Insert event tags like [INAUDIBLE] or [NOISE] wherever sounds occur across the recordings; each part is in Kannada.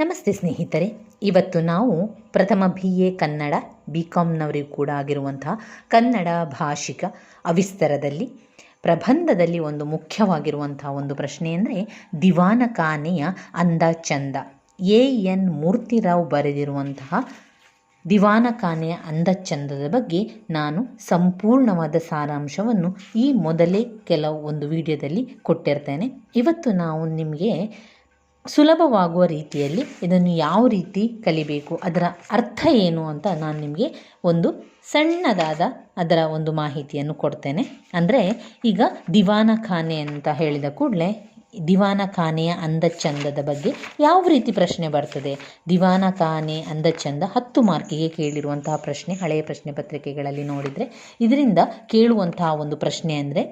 ನಮಸ್ತೆ ಸ್ನೇಹಿತರೆ. ಇವತ್ತು ನಾವು ಪ್ರಥಮ ಬಿ ಎ ಕನ್ನಡ ಬಿ ಕಾಮ್ನವರಿಗೂ ಕೂಡ ಆಗಿರುವಂತಹ ಕನ್ನಡ ಭಾಷಿಕ ಅವಿಸ್ತರದಲ್ಲಿ, ಪ್ರಬಂಧದಲ್ಲಿ ಒಂದು ಮುಖ್ಯವಾಗಿರುವಂತಹ ಒಂದು ಪ್ರಶ್ನೆ ಅಂದರೆ ದಿವಾನ ಕಾನೆಯ ಅಂದ ಚಂದ. ಎ ಎನ್ ಮೂರ್ತಿರಾವ್ ಬರೆದಿರುವಂತಹ ದಿವಾನ ಅಂದ ಚಂದದ ಬಗ್ಗೆ ನಾನು ಸಂಪೂರ್ಣವಾದ ಸಾರಾಂಶವನ್ನು ಈ ಮೊದಲೇ ಕೆಲವು ಒಂದು ವಿಡಿಯೋದಲ್ಲಿ ಕೊಟ್ಟಿರ್ತೇನೆ. ಇವತ್ತು ನಾವು ನಿಮಗೆ ಸುಲಭವಾಗುವ ರೀತಿಯಲ್ಲಿ ಇದನ್ನು ಯಾವ ರೀತಿ ಕಲಿಬೇಕು, ಅದರ ಅರ್ಥ ಏನು ಅಂತ ನಾನು ನಿಮಗೆ ಒಂದು ಸಣ್ಣದಾದ ಅದರ ಒಂದು ಮಾಹಿತಿಯನ್ನು ಕೊಡ್ತೇನೆ. ಅಂದರೆ ಈಗ ದಿವಾನ ಖಾನೆ ಅಂತ ಹೇಳಿದ ಕೂಡಲೇ ದಿವಾನ ಖಾನೆಯ ಅಂದಚಂದದ ಬಗ್ಗೆ ಯಾವ ರೀತಿ ಪ್ರಶ್ನೆ ಬರ್ತದೆ? ದಿವಾನ ಖಾನೆ ಅಂದಚಂದ ಹತ್ತು ಮಾರ್ಕಿಗೆ ಕೇಳಿರುವಂತಹ ಪ್ರಶ್ನೆ, ಹಳೆಯ ಪ್ರಶ್ನೆ ಪತ್ರಿಕೆಗಳಲ್ಲಿ ನೋಡಿದರೆ ಇದರಿಂದ ಕೇಳುವಂತಹ ಒಂದು ಪ್ರಶ್ನೆ ಅಂದರೆ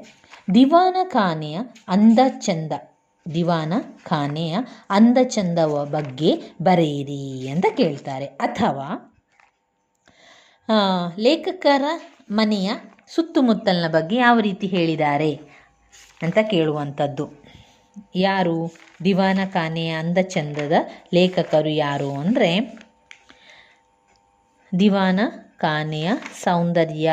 ದಿವಾನ ಖಾನೆಯ ಅಂದಚಂದ ದಿವಾನ ಖಾನೆಯ ಅಂದ ಚಂದವ ಬಗ್ಗೆ ಬರೆಯಿರಿ ಅಂತ ಕೇಳ್ತಾರೆ. ಅಥವಾ ಲೇಖಕರ ಮನೆಯ ಸುತ್ತಮುತ್ತಲಿನ ಬಗ್ಗೆ ಯಾವ ರೀತಿ ಹೇಳಿದ್ದಾರೆ ಅಂತ ಕೇಳುವಂಥದ್ದು. ಯಾರು? ದಿವಾನ ಖಾನೆಯ ಅಂದ ಚಂದದ ಲೇಖಕರು ಯಾರು ಅಂದರೆ, ದಿವಾನ ಖಾನೆಯ ಸೌಂದರ್ಯ,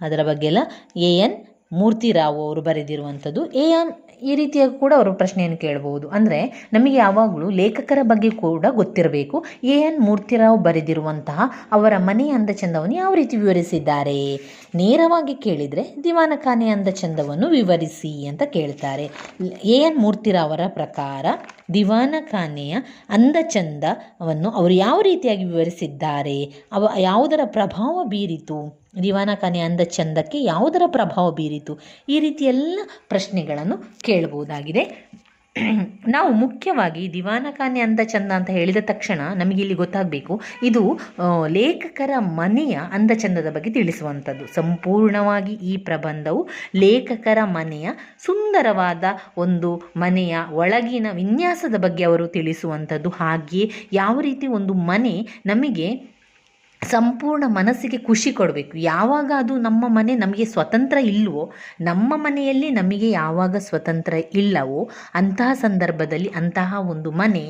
ಅದರ ಬಗ್ಗೆ ಎಲ್ಲ ಎ ಎನ್ ಮೂರ್ತಿರಾವ್ ಅವರು ಬರೆದಿರುವಂಥದ್ದು. ಎ ಆನ್ ಈ ರೀತಿಯಾಗಿ ಕೂಡ ಅವರು ಪ್ರಶ್ನೆಯನ್ನು ಕೇಳಬಹುದು. ಅಂದರೆ ನಮಗೆ ಯಾವಾಗಲೂ ಲೇಖಕರ ಬಗ್ಗೆ ಕೂಡ ಗೊತ್ತಿರಬೇಕು. ಎ ಎನ್ ಮೂರ್ತಿರಾವ್ ಬರೆದಿರುವಂತಹ ಅವರ ಮನೆ ಅಂದ ಚಂದವನ್ನು ಯಾವ ರೀತಿ ವಿವರಿಸಿದ್ದಾರೆ? ನೇರವಾಗಿ ಕೇಳಿದರೆ ದಿವಾನ ಅಂದ ಚಂದವನ್ನು ವಿವರಿಸಿ ಅಂತ ಕೇಳ್ತಾರೆ. ಎ ಎನ್ ಮೂರ್ತಿರಾವ್ ಅವರ ಪ್ರಕಾರ ದಿವಾನ ಅಂದ ಚಂದವನ್ನು ಅವರು ಯಾವ ರೀತಿಯಾಗಿ ವಿವರಿಸಿದ್ದಾರೆ? ಅವ ಯಾವುದರ ಪ್ರಭಾವ ಬೀರಿತು? ದಿವಾನ ಖಾನೆ ಅಂದ ಚಂದಕ್ಕೆ ಯಾವುದರ ಪ್ರಭಾವ ಬೀರಿತು? ಈ ರೀತಿ ಎಲ್ಲ ಪ್ರಶ್ನೆಗಳನ್ನು ಕೇಳಬಹುದಾಗಿದೆ. [CLEARS THROAT] ನಾವು ಮುಖ್ಯವಾಗಿ ದಿವಾನ ಖಾನೆ ಅಂದ ಚಂದ ಅಂತ ಹೇಳಿದ ತಕ್ಷಣ ನಮಗೆ ಇಲ್ಲಿ ಗೊತ್ತಾಗಬೇಕು, ಇದು ಲೇಖಕರ ಮನೆಯ ಅಂದ ಚಂದದ ಬಗ್ಗೆ ತಿಳಿಸುವಂಥದ್ದು. ಸಂಪೂರ್ಣವಾಗಿ ಈ ಪ್ರಬಂಧವು ಲೇಖಕರ ಮನೆಯ ಸುಂದರವಾದ ಒಂದು ಮನೆಯ ಒಳಗಿನ ವಿನ್ಯಾಸದ ಬಗ್ಗೆ ಅವರು ತಿಳಿಸುವಂಥದ್ದು. ಹಾಗೆಯೇ ಯಾವ ರೀತಿ ಒಂದು ಮನೆ ನಮಗೆ ಸಂಪೂರ್ಣ ಮನಸ್ಸಿಗೆ ಖುಷಿ ಕೊಡಬೇಕು. ಯಾವಾಗ ಅದು ನಮ್ಮ ಮನೆ ನಮಗೆ ಸ್ವತಂತ್ರ ಇಲ್ಲವೋ ನಮ್ಮ ಮನೆಯಲ್ಲಿ ನಮಗೆ ಯಾವಾಗ ಸ್ವತಂತ್ರ ಇಲ್ಲವೋ, ಅಂತಹ ಸಂದರ್ಭದಲ್ಲಿ ಅಂತಹ ಒಂದು ಮನೆ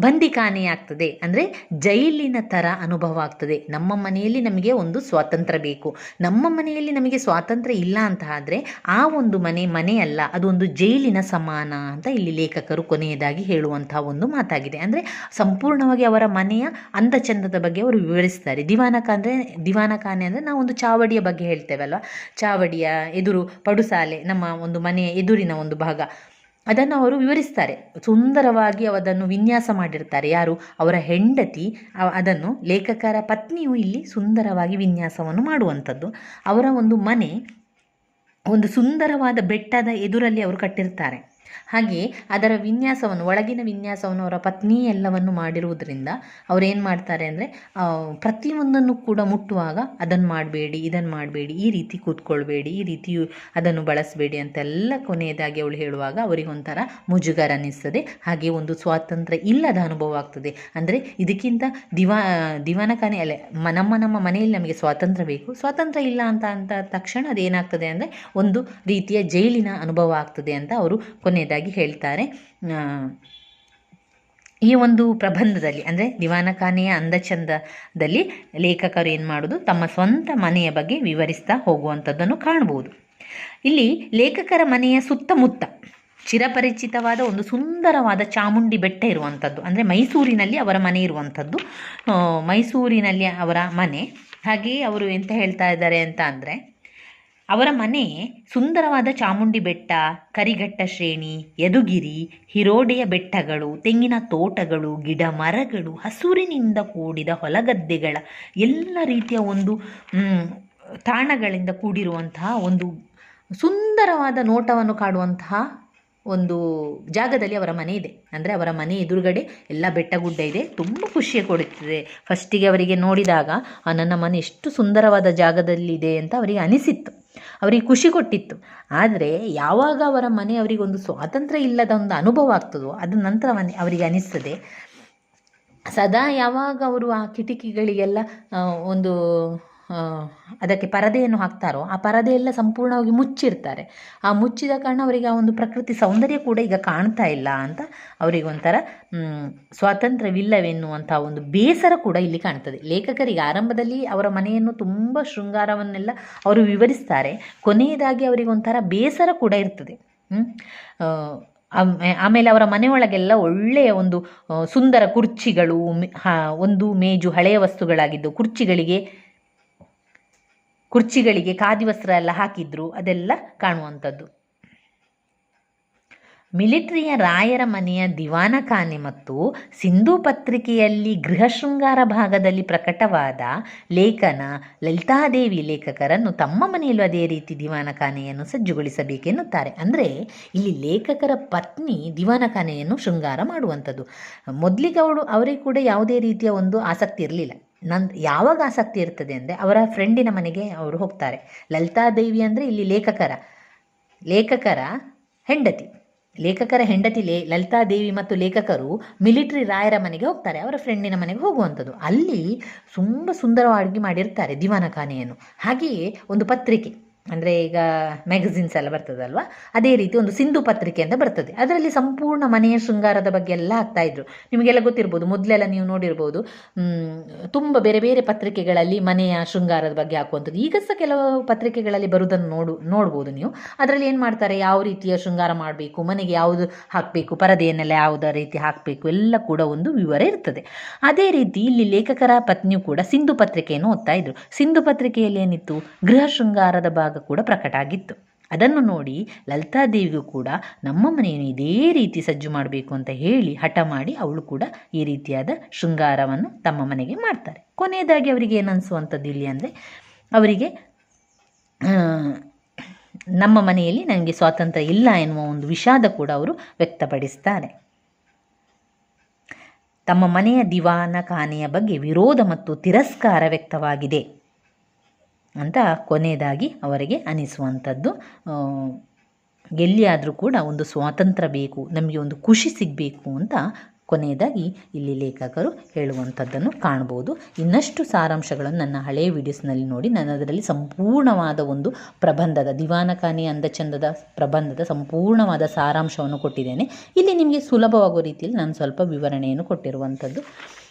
ಬಂದಿಖಾನೆಯಾಗ್ತದೆ ಅಂದರೆ ಜೈಲಿನ ಥರ ಅನುಭವ ಆಗ್ತದೆ. ನಮ್ಮ ಮನೆಯಲ್ಲಿ ನಮಗೆ ಒಂದು ಸ್ವಾತಂತ್ರ್ಯ ಬೇಕು. ನಮ್ಮ ಮನೆಯಲ್ಲಿ ನಮಗೆ ಸ್ವಾತಂತ್ರ್ಯ ಇಲ್ಲ ಅಂತ ಆದರೆ ಆ ಒಂದು ಮನೆ ಮನೆಯಲ್ಲ, ಅದು ಒಂದು ಜೈಲಿನ ಸಮಾನ ಅಂತ ಇಲ್ಲಿ ಲೇಖಕರು ಕೊನೆಯದಾಗಿ ಹೇಳುವಂತಹ ಒಂದು ಮಾತಾಗಿದೆ. ಅಂದರೆ ಸಂಪೂರ್ಣವಾಗಿ ಅವರ ಮನೆಯ ಅಂದಚಂದದ ಬಗ್ಗೆ ಅವರು ವಿವರಿಸ್ತಾರೆ. ದಿವಾನಕ ಅಂದರೆ ದಿವಾನಖಾನೆ ಅಂದರೆ ನಾವು ಒಂದು ಚಾವಡಿಯ ಬಗ್ಗೆ ಹೇಳ್ತೇವಲ್ವ? ಚಾವಡಿಯ ಎದುರು ಪಡುಸಾಲೆ, ನಮ್ಮ ಒಂದು ಮನೆಯ ಎದುರಿನ ಒಂದು ಭಾಗ. ಅದನ್ನು ಅವರು ವಿವರಿಸ್ತಾರೆ. ಸುಂದರವಾಗಿ ಅದನ್ನು ವಿನ್ಯಾಸ ಮಾಡಿರ್ತಾರೆ. ಯಾರು? ಅವರ ಹೆಂಡತಿ. ಅದನ್ನು ಲೇಖಕರ ಪತ್ನಿಯು ಇಲ್ಲಿ ಸುಂದರವಾಗಿ ವಿನ್ಯಾಸವನ್ನು ಮಾಡುವಂಥದ್ದು. ಅವರ ಒಂದು ಮನೆ ಒಂದು ಸುಂದರವಾದ ಬೆಟ್ಟದ ಎದುರಲ್ಲಿ ಅವರು ಕಟ್ಟಿರ್ತಾರೆ. ಹಾಗೆ ಅದರ ವಿನ್ಯಾಸವನ್ನು, ಒಳಗಿನ ವಿನ್ಯಾಸವನ್ನು ಅವರ ಪತ್ನಿ ಎಲ್ಲವನ್ನು ಮಾಡಿರುವುದರಿಂದ ಅವರೇನು ಮಾಡ್ತಾರೆ ಅಂದರೆ ಪ್ರತಿಯೊಂದನ್ನು ಕೂಡ ಮುಟ್ಟುವಾಗ ಅದನ್ನು ಮಾಡಬೇಡಿ ಇದನ್ನು ಮಾಡಬೇಡಿ, ಈ ರೀತಿ ಕೂತ್ಕೊಳ್ಬೇಡಿ, ಈ ರೀತಿ ಅದನ್ನು ಬಳಸಬೇಡಿ ಅಂತೆಲ್ಲ ಕೊನೆಯದಾಗಿ ಅವಳು ಹೇಳುವಾಗ ಅವರಿಗೆ ಒಂಥರ ಮುಜುಗರ ಅನ್ನಿಸ್ತದೆ ಹಾಗೆ ಒಂದು ಸ್ವಾತಂತ್ರ್ಯ ಇಲ್ಲದ ಅನುಭವ ಆಗ್ತದೆ. ಅಂದರೆ ಇದಕ್ಕಿಂತ ದಿವಾ ದಿವಾನಖಾನೆ ಅಲ್ಲೇ ನಮ್ಮ ನಮ್ಮ ಮನೆಯಲ್ಲಿ ನಮಗೆ ಸ್ವಾತಂತ್ರ್ಯ ಬೇಕು. ಸ್ವಾತಂತ್ರ್ಯ ಇಲ್ಲ ಅಂತ ಅಂತ ತಕ್ಷಣ ಅದೇನಾಗ್ತದೆ ಅಂದರೆ ಒಂದು ರೀತಿಯ ಜೈಲಿನ ಅನುಭವ ಆಗ್ತದೆ ಅಂತ ಅವರು ಕೊನೆಯದಾಗಿ ಹೇಳ್ತಾರೆ ಈ ಒಂದು ಪ್ರಬಂಧದಲ್ಲಿ, ಅಂದರೆ ದಿವಾನಖಾನೆಯ ಅಂದಚಂದದಲ್ಲಿ ಲೇಖಕರು ಏನು ಮಾಡೋದು? ತಮ್ಮ ಸ್ವಂತ ಮನೆಯ ಬಗ್ಗೆ ವಿವರಿಸ್ತಾ ಹೋಗುವಂಥದ್ದನ್ನು ಕಾಣ್ಬೋದು. ಇಲ್ಲಿ ಲೇಖಕರ ಮನೆಯ ಸುತ್ತಮುತ್ತ ಚಿರಪರಿಚಿತವಾದ ಒಂದು ಸುಂದರವಾದ ಚಾಮುಂಡಿ ಬೆಟ್ಟ ಇರುವಂಥದ್ದು, ಅಂದರೆ ಮೈಸೂರಿನಲ್ಲಿ ಅವರ ಮನೆ ಇರುವಂಥದ್ದು. ಮೈಸೂರಿನಲ್ಲಿ ಅವರ ಮನೆ. ಹಾಗೆಯೇ ಅವರು ಎಂತ ಹೇಳ್ತಾ ಇದ್ದಾರೆ ಅಂತ ಅಂದರೆ ಅವರ ಮನೆ ಸುಂದರವಾದ ಚಾಮುಂಡಿ ಬೆಟ್ಟ, ಕರಿಘಟ್ಟ ಶ್ರೇಣಿ, ಯದುಗಿರಿ, ಹಿರೋಡೆಯ ಬೆಟ್ಟಗಳು, ತೆಂಗಿನ ತೋಟಗಳು, ಗಿಡ ಮರಗಳು, ಹಸುರಿನಿಂದ ಕೂಡಿದ ಹೊಲಗದ್ದೆಗಳ ಎಲ್ಲ ರೀತಿಯ ಒಂದು ತಾಣಗಳಿಂದ ಕೂಡಿರುವಂತಹ ಒಂದು ಸುಂದರವಾದ ನೋಟವನ್ನು ಕಾಡುವಂತಹ ಒಂದು ಜಾಗದಲ್ಲಿ ಅವರ ಮನೆ ಇದೆ. ಅಂದರೆ ಅವರ ಮನೆ ಎದುರುಗಡೆ ಎಲ್ಲ ಬೆಟ್ಟ ಗುಡ್ಡ ಇದೆ. ತುಂಬ ಖುಷಿ ಕೊಡುತ್ತದೆ. ಫಸ್ಟಿಗೆ ಅವರಿಗೆ ನೋಡಿದಾಗ ನನ್ನ ಮನೆ ಎಷ್ಟು ಸುಂದರವಾದ ಜಾಗದಲ್ಲಿದೆ ಅಂತ ಅವರಿಗೆ ಅನಿಸಿತ್ತು. ಅವರಿಗೆ ಖುಷಿ ಕೊಟ್ಟಿತ್ತು. ಆದರೆ ಯಾವಾಗ ಅವರ ಮನೆ ಅವರಿಗೆ ಒಂದು ಸ್ವಾತಂತ್ರ್ಯ ಇಲ್ಲದ ಒಂದು ಅನುಭವ ಆಗ್ತದೋ ಅದು ನಂತರ ಅವರಿಗೆ ಅನಿಸ್ತದೆ. ಸದಾ ಯಾವಾಗ ಅವರು ಆ ಕಿಟಕಿಗಳಿಗೆಲ್ಲ ಒಂದು ಅದಕ್ಕೆ ಪರದೆಯನ್ನು ಹಾಕ್ತಾರೋ ಆ ಪರದೆಯೆಲ್ಲ ಸಂಪೂರ್ಣವಾಗಿ ಮುಚ್ಚಿರ್ತಾರೆ. ಆ ಮುಚ್ಚಿದ ಕಾರಣ ಅವರಿಗೆ ಆ ಒಂದು ಪ್ರಕೃತಿ ಸೌಂದರ್ಯ ಕೂಡ ಈಗ ಕಾಣ್ತಾ ಇಲ್ಲ ಅಂತ ಅವರಿಗೆ ಒಂಥರ ಸ್ವಾತಂತ್ರ್ಯವಿಲ್ಲವೆನ್ನುವಂಥ ಒಂದು ಬೇಸರ ಕೂಡ ಇಲ್ಲಿ ಕಾಣ್ತದೆ. ಲೇಖಕರಿಗೆ ಆರಂಭದಲ್ಲಿ ಅವರ ಮನೆಯನ್ನು ತುಂಬ ಶೃಂಗಾರವನ್ನೆಲ್ಲ ಅವರು ವಿವರಿಸ್ತಾರೆ. ಕೊನೆಯದಾಗಿ ಅವರಿಗೆ ಒಂಥರ ಬೇಸರ ಕೂಡ ಇರ್ತದೆ. ಆಮೇಲೆ ಅವರ ಮನೆಯೊಳಗೆಲ್ಲ ಒಳ್ಳೆಯ ಒಂದು ಸುಂದರ ಕುರ್ಚಿಗಳು ಒಂದು ಮೇಜು ಹಳೆಯ ವಸ್ತುಗಳಾಗಿದ್ದು ಕುರ್ಚಿಗಳಿಗೆ ಕುರ್ಚಿಗಳಿಗೆ ಖಾದಿ ವಸ್ತ್ರ ಎಲ್ಲ ಹಾಕಿದ್ರು, ಅದೆಲ್ಲ ಕಾಣುವಂಥದ್ದು. ಮಿಲಿಟರಿಯ ರಾಯರ ಮನೆಯ ದಿವಾನಖಾನೆ ಮತ್ತು ಸಿಂಧೂ ಪತ್ರಿಕೆಯಲ್ಲಿ ಗೃಹ ಶೃಂಗಾರ ಭಾಗದಲ್ಲಿ ಪ್ರಕಟವಾದ ಲೇಖನ ಲಲಿತಾದೇವಿ ಲೇಖಕರನ್ನು ತಮ್ಮ ಮನೆಯಲ್ಲೂ ಅದೇ ರೀತಿ ದಿವಾನಖಾನೆಯನ್ನು ಸಜ್ಜುಗೊಳಿಸಬೇಕೆನ್ನುತ್ತಾರೆ. ಅಂದರೆ ಇಲ್ಲಿ ಲೇಖಕರ ಪತ್ನಿ ದಿವಾನಖಾನೆಯನ್ನು ಶೃಂಗಾರ ಮಾಡುವಂಥದ್ದು. ಮೊದಲಿಗೆ ಅವಳು ಅವರಿಗೆ ಕೂಡ ಯಾವುದೇ ರೀತಿಯ ಒಂದು ಆಸಕ್ತಿ ಇರಲಿಲ್ಲ. ನನ್ ಯಾವಾಗ ಆಸಕ್ತಿ ಇರ್ತದೆ ಅಂದರೆ ಅವರ ಫ್ರೆಂಡಿನ ಮನೆಗೆ ಅವರು ಹೋಗ್ತಾರೆ. ಲಲಿತಾದೇವಿ ಅಂದರೆ ಇಲ್ಲಿ ಲೇಖಕರ ಲೇಖಕರ ಹೆಂಡತಿ. ಲೇಖಕರ ಹೆಂಡತಿ ಲೇ ಲಲಿತಾದೇವಿ ಮತ್ತು ಲೇಖಕರು ಮಿಲಿಟರಿ ರಾಯರ ಮನೆಗೆ ಹೋಗ್ತಾರೆ, ಅವರ ಫ್ರೆಂಡಿನ ಮನೆಗೆ ಹೋಗುವಂಥದ್ದು ಅಲ್ಲಿ ತುಂಬ ಸುಂದರವಾಗಿ ಮಾಡಿರ್ತಾರೆ ದಿವಾನಖಾನೆಯನ್ನು. ಹಾಗೆಯೇ ಒಂದು ಪತ್ರಿಕೆ. ಅಂದರೆ ಈಗ ಮ್ಯಾಗಝಿನ್ಸ್ ಎಲ್ಲ ಬರ್ತದಲ್ವ? ಅದೇ ರೀತಿ ಒಂದು ಸಿಂಧು ಪತ್ರಿಕೆ ಅಂತ ಬರ್ತದೆ. ಅದರಲ್ಲಿ ಸಂಪೂರ್ಣ ಮನೆಯ ಶೃಂಗಾರದ ಬಗ್ಗೆ ಎಲ್ಲ ಹಾಕ್ತಾ ಇದ್ರು. ನಿಮಗೆಲ್ಲ ಗೊತ್ತಿರ್ಬೋದು, ಮೊದಲೆಲ್ಲ ನೀವು ನೋಡಿರ್ಬೋದು ತುಂಬ ಬೇರೆ ಬೇರೆ ಪತ್ರಿಕೆಗಳಲ್ಲಿ ಮನೆಯ ಶೃಂಗಾರದ ಬಗ್ಗೆ ಹಾಕುವಂಥದ್ದು. ಈಗ ಸಹ ಕೆಲವು ಪತ್ರಿಕೆಗಳಲ್ಲಿ ಬರುವುದನ್ನು ನೋಡು, ನೋಡ್ಬೋದು ನೀವು. ಅದರಲ್ಲಿ ಏನು ಮಾಡ್ತಾರೆ? ಯಾವ ರೀತಿಯ ಶೃಂಗಾರ ಮಾಡಬೇಕು? ಮನೆಗೆ ಯಾವುದು ಹಾಕಬೇಕು? ಪರದೆಯನ್ನೆಲ್ಲ ಯಾವುದೇ ರೀತಿ ಹಾಕಬೇಕು? ಎಲ್ಲ ಕೂಡ ಒಂದು ವಿವರ ಇರ್ತದೆ. ಅದೇ ರೀತಿ ಇಲ್ಲಿ ಲೇಖಕರ ಪತ್ನಿಯು ಕೂಡ ಸಿಂಧು ಪತ್ರಿಕೆಯನ್ನು ಓದ್ತಾ ಇದ್ರು. ಸಿಂಧು ಪತ್ರಿಕೆಯಲ್ಲಿ ಏನಿತ್ತು? ಗೃಹ ಶೃಂಗಾರದ ಭಾಗ ಕೂಡ ಪ್ರಕಟ ಆಗಿತ್ತು. ಅದನ್ನು ನೋಡಿ ಲಲಿತಾದೇವಿಗೂ ಕೂಡ ನಮ್ಮ ಮನೆಯನ್ನು ಇದೇ ರೀತಿ ಸಜ್ಜು ಮಾಡಬೇಕು ಅಂತ ಹೇಳಿ ಹಠ ಮಾಡಿ ಅವಳು ಕೂಡ ಈ ರೀತಿಯಾದ ಶೃಂಗಾರವನ್ನು ತಮ್ಮ ಮನೆಗೆ ಮಾಡ್ತಾರೆ. ಕೊನೆಯದಾಗಿ ಅವರಿಗೆ ಏನು ಅನಿಸುವಂಥದ್ದು ಇಲ್ಲಿ ಅಂದರೆ ಅವರಿಗೆ ನಮ್ಮ ಮನೆಯಲ್ಲಿ ನನಗೆ ಸ್ವಾತಂತ್ರ್ಯ ಇಲ್ಲ ಎನ್ನುವ ಒಂದು ವಿಷಾದ ಕೂಡ ಅವರು ವ್ಯಕ್ತಪಡಿಸ್ತಾರೆ. ತಮ್ಮ ಮನೆಯ ದಿವಾನ ಖಾನೆಯ ಬಗ್ಗೆ ವಿರೋಧ ಮತ್ತು ತಿರಸ್ಕಾರ ವ್ಯಕ್ತವಾಗಿದೆ. ಅಂತ ಕೊನೆಯದಾಗಿ ಅವರಿಗೆ ಅನಿಸುವಂಥದ್ದು. ಎಲ್ಲಿಯಾದರೂ ಕೂಡ ಒಂದು ಸ್ವಾತಂತ್ರ್ಯ ಬೇಕು, ನಮಗೆ ಒಂದು ಖುಷಿ ಸಿಗಬೇಕು ಅಂತ ಕೊನೆಯದಾಗಿ ಇಲ್ಲಿ ಲೇಖಕರು ಹೇಳುವಂಥದ್ದನ್ನು ಕಾಣ್ಬೋದು. ಇನ್ನಷ್ಟು ಸಾರಾಂಶಗಳನ್ನು ನನ್ನ ಹಳೆಯ ವಿಡಿಯೋಸ್ನಲ್ಲಿ ನೋಡಿ, ನಾನು ಅದರಲ್ಲಿ ಸಂಪೂರ್ಣವಾದ ಒಂದು ಪ್ರಬಂಧದ ದಿವಾನಖಾನೆ ಅಂದಚಂದದ ಪ್ರಬಂಧದ ಸಂಪೂರ್ಣವಾದ ಸಾರಾಂಶವನ್ನು ಕೊಟ್ಟಿದ್ದೇನೆ. ಇಲ್ಲಿ ನಿಮಗೆ ಸುಲಭವಾಗುವ ರೀತಿಯಲ್ಲಿ ನಾನು ಸ್ವಲ್ಪ ವಿವರಣೆಯನ್ನು ಕೊಟ್ಟಿರುವಂಥದ್ದು.